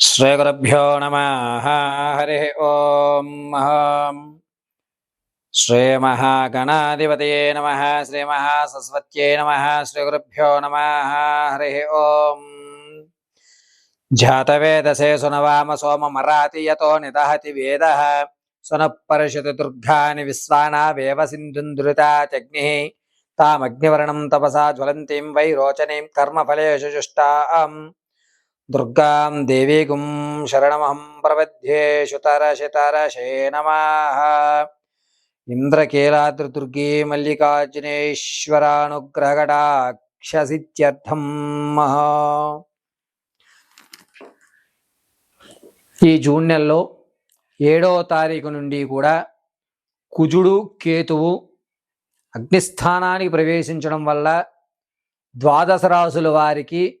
శ్రీగురుభ్యో నమ హరి ఓం అహం శ్రీమహాగణాధిపతయే నమ శ్రీమహాసరస్వత్యై నమ శ్రీగురుభ్యో నమ హరి ఓం జాతవేదసే సునవామ సోమమరాతి యతో నిదహతి వేద సునఃపరిషతి దుర్గాని విశ్వానావేవ సింధుంధృతాగ్ని తామగ్నివర్ణం తపసా జ్వలంతీం వై రోచనీం కర్మఫలేషు జుష్టాం దుర్గాం దేవీగుం శరణమహం ప్రపద్యే శుతరశతరశే నమః ఇంద్రకీలాద్రిదుర్గే మల్లికార్జునేశ్వరానుగ్రహకటాక్షసిత్యర్థం ఈ జూన్ నెలలో ఏడవ తారీఖు నుండి కూడా కుజుడు కేతువు అగ్నిస్థానానికి ప్రవేశించడం వల్ల ద్వాదశ రాసుల వారికి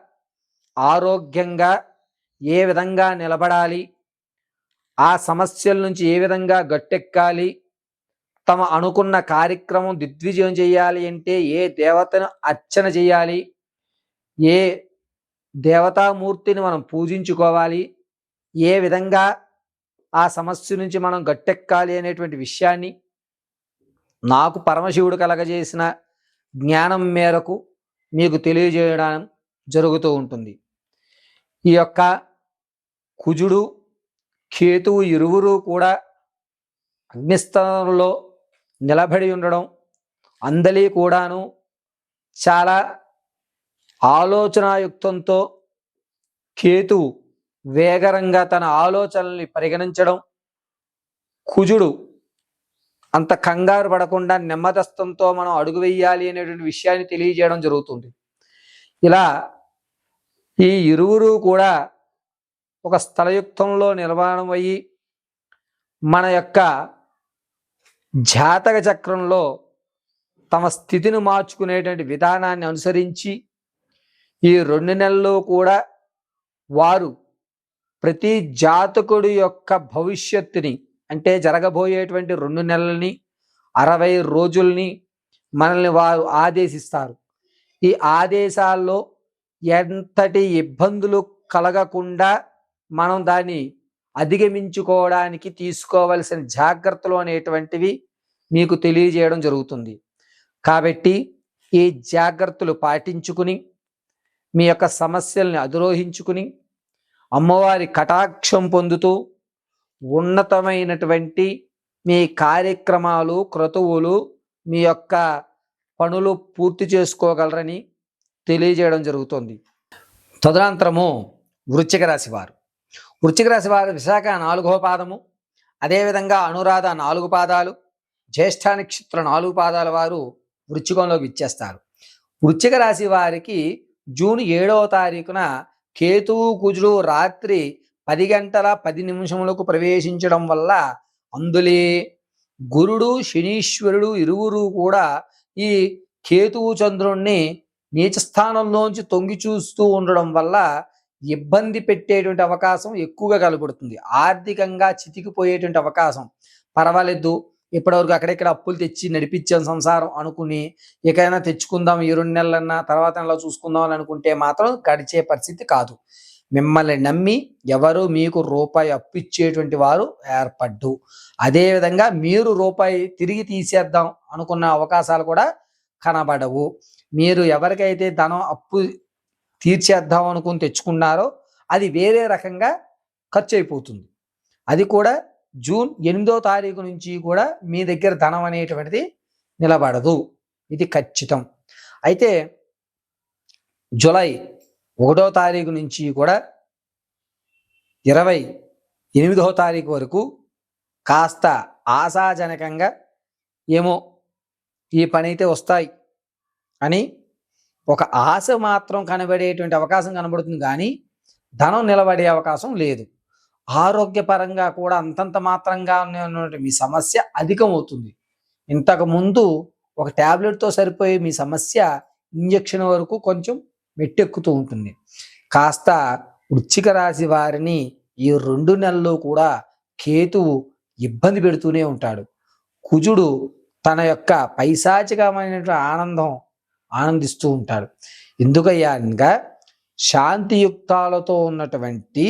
ఆరోగ్యంగా ఏ విధంగా నిలబడాలి? ఆ సమస్యల నుంచి ఏ విధంగా గట్టెక్కాలి? తమ అనుకున్న కార్యక్రమం దిగ్విజయం చేయాలి అంటే ఏ దేవతను అర్చన చేయాలి? ఏ దేవతామూర్తిని మనం పూజించుకోవాలి? ఏ విధంగా ఆ సమస్య నుంచి మనం గట్టెక్కాలి అనేటువంటి విషయాన్ని నాకు పరమశివుడు కలగజేసిన జ్ఞానం మేరకు మీకు తెలియజేయడం జరుగుతూ ఉంటుంది. ఈ యొక్క కుజుడు కేతువు ఇరువురు కూడా అగ్నిస్థానంలో నిలబడి ఉండడం అందలి కూడాను చాలా ఆలోచనాయుక్తంతో కేతువు వేగరంగా తన ఆలోచనల్ని పరిగణించడం కుజుడు అంత కంగారు పడకుండా నెమ్మదస్తంతో మనం అడుగు వేయాలి అనేటువంటి విషయాన్ని తెలియజేయడం జరుగుతుంది. ఇలా ఈ ఇరువురు కూడా ఒక స్థలయుక్తంలో నిర్మాణం అయ్యి మన యొక్క జాతక చక్రంలో తమ స్థితిని మార్చుకునేటువంటి విధానాన్ని అనుసరించి ఈ రెండు నెలల్లో కూడా వారు ప్రతి జాతకుడి యొక్క భవిష్యత్తుని అంటే జరగబోయేటువంటి రెండు నెలల్ని అరవై రోజుల్ని మనల్ని వారు ఆదేశిస్తారు. ఈ ఆదేశాల్లో ఎంతటి ఇబ్బందులు కలగకుండా మనం దాన్ని అధిగమించుకోవడానికి తీసుకోవలసిన జాగ్రత్తలు అనేటువంటివి మీకు తెలియజేయడం జరుగుతుంది. కాబట్టి ఈ జాగ్రత్తలు పాటించుకుని మీ యొక్క సమస్యల్ని అధిరోహించుకుని అమ్మవారి కటాక్షం పొందుతూ ఉన్నతమైనటువంటి మీ కార్యక్రమాలు క్రతువులు మీ యొక్క పనులు పూర్తి చేసుకోగలరని తెలియజేయడం జరుగుతుంది. తదనంతరము వృశ్చిక రాశి వారు. వృశ్చిక రాశి వారు విశాఖ నాలుగో పాదము అదేవిధంగా అనురాధ నాలుగు పాదాలు జ్యేష్ఠ నక్షత్ర నాలుగు పాదాల వారు వృశ్చికంలోకి ఇచ్చేస్తారు వృశ్చిక రాశి వారికి జూన్ ఏడవ తారీఖున కేతువు కుజుడు రాత్రి పది గంటల పది నిమిషములకు ప్రవేశించడం వల్ల అందులే గురుడు శనీశ్వరుడు ఇరువురు కూడా ఈ కేతువు చంద్రుణ్ణి నీచ స్థానంలోంచి తొంగి చూస్తూ ఉండడం వల్ల ఇబ్బంది పెట్టేటువంటి అవకాశం ఎక్కువగా కనబడుతుంది ఆర్థికంగా చితికిపోయేటువంటి అవకాశం. పర్వాలేదు ఇప్పటివరకు అక్కడెక్కడ అప్పులు తెచ్చి నడిపించాం సంసారం అనుకుని ఎక్కడైనా తెచ్చుకుందాం ఈ రెండు నెలలన్నా తర్వాత నెల చూసుకుందాం అని అనుకుంటే మాత్రం గడిచే పరిస్థితి కాదు. మిమ్మల్ని నమ్మి ఎవరు మీకు రూపాయి అప్పిచ్చేటువంటి వారు ఏర్పడ్డు. అదేవిధంగా మీరు రూపాయి తిరిగి తీసేద్దాం అనుకున్న అవకాశాలు కూడా కనబడవు. మీరు ఎవరికైతే ధనం అప్పు తీర్చేద్దాం అనుకుని తెచ్చుకున్నారో అది వేరే రకంగా ఖర్చు అయిపోతుంది అది కూడా జూన్ ఎనిమిదో తారీఖు నుంచి కూడా మీ దగ్గర ధనం అనేటువంటిది నిలబడదు. ఇది ఖచ్చితం. అయితే జూలై ఒకటో తారీఖు నుంచి కూడా ఇరవై ఎనిమిదో తారీఖు వరకు కాస్త ఆశాజనకంగా ఏమో ఈ పని అయితే వస్తాయి అని ఒక ఆశ మాత్రం కనబడేటువంటి అవకాశం కనబడుతుంది కానీ ధనం నిలబడే అవకాశం లేదు. ఆరోగ్యపరంగా కూడా అంతంత మాత్రంగా ఉన్నటువంటి మీ సమస్య అధికమవుతుంది. ఇంతకుముందు ఒక టాబ్లెట్తో సరిపోయే మీ సమస్య ఇంజెక్షన్ వరకు కొంచెం మెట్టెక్కుతూ ఉంటుంది. కాస్త వృచ్చిక రాశి వారిని ఈ రెండు నెలల్లో కూడా కేతువు ఇబ్బంది పెడుతూనే ఉంటాడు. కుజుడు తన యొక్క పైశాచికమైనటువంటి ఆనందం ఆనందిస్తూ ఉంటాడు. ఎందుకయ్యా ఇంకా శాంతియుక్తాలతో ఉన్నటువంటి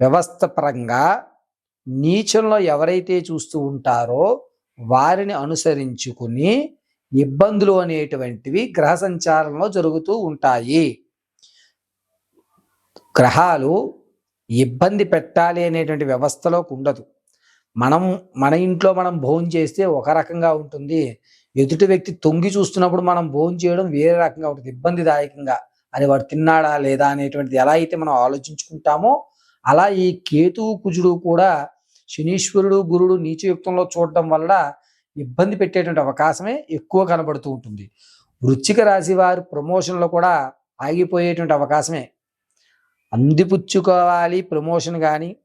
వ్యవస్థ పరంగా నీచంలో ఎవరైతే చూస్తూ ఉంటారో వారిని అనుసరించుకుని ఇబ్బందులు అనేటువంటివి గ్రహ సంచారంలో జరుగుతూ ఉంటాయి. గ్రహాలు ఇబ్బంది పెట్టాలి అనేటువంటి వ్యవస్థలోకి ఉండదు. మనం మన ఇంట్లో మనం భోజనం చేస్తే ఒక రకంగా ఉంటుంది. ఎదుటి వ్యక్తి తొంగి చూస్తున్నప్పుడు మనం భోజనం చేయడం వేరే రకంగా ఉంటుంది. ఇబ్బందిదాయకంగా. అని వాడు తిన్నాడా లేదా అనేటువంటిది ఎలా అయితే మనం ఆలోచించుకుంటామో అలా ఈ కేతువు కుజుడు కూడా శనీశ్వరుడు గురుడు నీచయుక్తంలో చూడటం వల్ల ఇబ్బంది పెట్టేటువంటి అవకాశమే ఎక్కువ కనబడుతూ ఉంటుంది. వృచ్చిక రాశి వారు ప్రమోషన్లో కూడా ఆగిపోయేటువంటి అవకాశమే. అందిపుచ్చుకోవాలి ప్రమోషన్ కానీ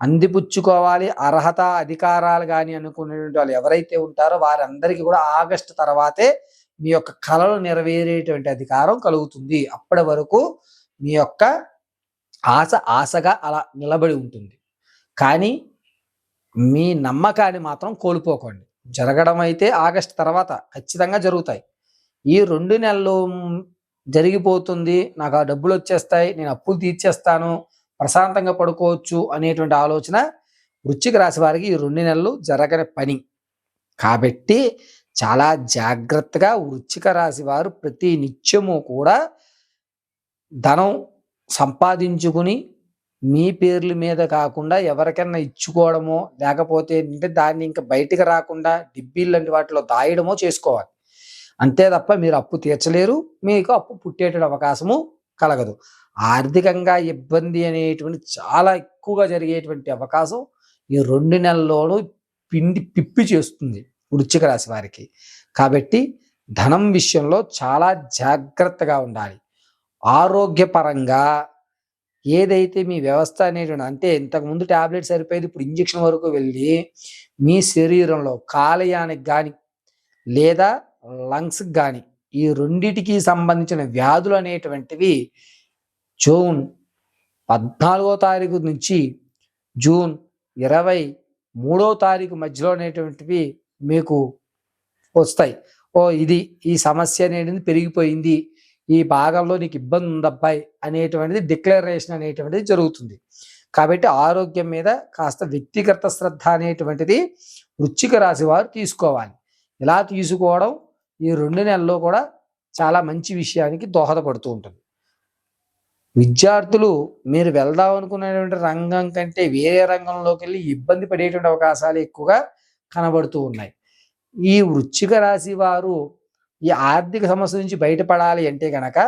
అందిపుచ్చుకోవాలి అర్హత అధికారాలు కానీ అనుకునేటువంటి వాళ్ళు ఎవరైతే ఉంటారో వారందరికీ కూడా ఆగస్టు తర్వాతే మీ యొక్క కళలు నెరవేరేటువంటి అధికారం కలుగుతుంది. అప్పటి వరకు మీ యొక్క ఆశ ఆశగా అలా నిలబడి ఉంటుంది. కానీ మీ నమ్మకాన్ని మాత్రం కోల్పోకండి. జరగడం అయితే ఆగస్టు తర్వాత ఖచ్చితంగా జరుగుతాయి. ఈ రెండు నెలలు జరిగిపోతుంది. నాకు ఆ డబ్బులు వచ్చేస్తాయి. నేను అప్పులు తీర్చేస్తాను. ప్రశాంతంగా పడుకోవచ్చు అనేటువంటి ఆలోచన వృశ్చిక రాశి వారికి ఈ రెండు నెలలు జరగని పని. కాబట్టి చాలా జాగ్రత్తగా వృశ్చిక రాశి వారు ప్రతి నిత్యము కూడా ధనం సంపాదించుకుని మీ పేర్ల మీద కాకుండా ఎవరికైనా ఇచ్చుకోవడమో లేకపోతే అంటే దాన్ని ఇంకా బయటికి రాకుండా డిబ్బీలు లాంటి వాటిలో దాయడమో చేసుకోవాలి. అంతే తప్ప మీరు అప్పు తీర్చలేరు మీకు అప్పు పుట్టేట అవకాశము కలగదు. ఆర్థికంగా ఇబ్బంది అనేటువంటి చాలా ఎక్కువగా జరిగేటువంటి అవకాశం ఈ రెండు నెలల్లోనూ పిండి పిప్పి చేస్తుంది వృచ్చిక రాశి వారికి. కాబట్టి ధనం విషయంలో చాలా జాగ్రత్తగా ఉండాలి. ఆరోగ్యపరంగా ఏదైతే మీ వ్యవస్థ అనేటువంటి అంటే ఇంతకుముందు ట్యాబ్లెట్ సరిపోయేది ఇప్పుడు ఇంజక్షన్ వరకు వెళ్ళి మీ శరీరంలో కాలయానికి కానీ లేదా లంగ్స్కి కానీ ఈ రెండిటికి సంబంధించిన వ్యాధులు అనేటువంటివి జూన్ పద్నాలుగో తారీఖు నుంచి జూన్ ఇరవై మూడో తారీఖు మధ్యలో అనేటువంటివి మీకు వస్తాయి. ఓ ఇది ఈ సమస్య అనేది పెరిగిపోయింది. ఈ భాగంలో నీకు ఇబ్బంది ఉందబ్బాయి అనేటువంటిది డిక్లరేషన్ అనేటువంటిది జరుగుతుంది. కాబట్టి ఆరోగ్యం మీద కాస్త వ్యక్తిగత శ్రద్ధ అనేటువంటిది వృచ్చిక రాశి వారు తీసుకోవాలి. ఇలా తీసుకోవడం ఈ రెండు నెలల్లో కూడా చాలా మంచి విషయానికి దోహదపడుతూ ఉంటుంది. విద్యార్థులు మీరు వెళ్దాం అనుకునేటువంటి రంగం కంటే వేరే రంగంలోకి వెళ్ళి ఇబ్బంది పడేటువంటి అవకాశాలు ఎక్కువగా కనబడుతూ ఉన్నాయి. ఈ వృచ్చిక రాశి వారు ఈ ఆర్థిక సమస్య నుంచి బయటపడాలి అంటే గనక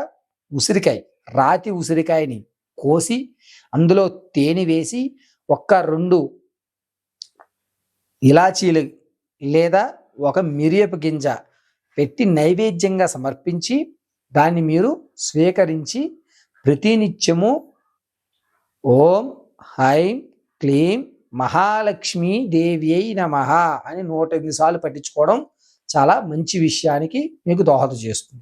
ఉసిరికాయ రాతి ఉసిరికాయని కోసి అందులో తేనె వేసి ఒక్క రెండు ఇలాచీలు లేదా ఒక మిరియపు గింజ పెట్టి నైవేద్యంగా సమర్పించి దాన్ని మీరు స్వీకరించి ప్రతినిత్యము ఓం హైం క్లీం మహాలక్ష్మీ దేవి అయి నమ అని నూట ఎనిమిది సార్లు పట్టించుకోవడం చాలా మంచి విషయానికి మీకు దోహదం చేస్తుంది.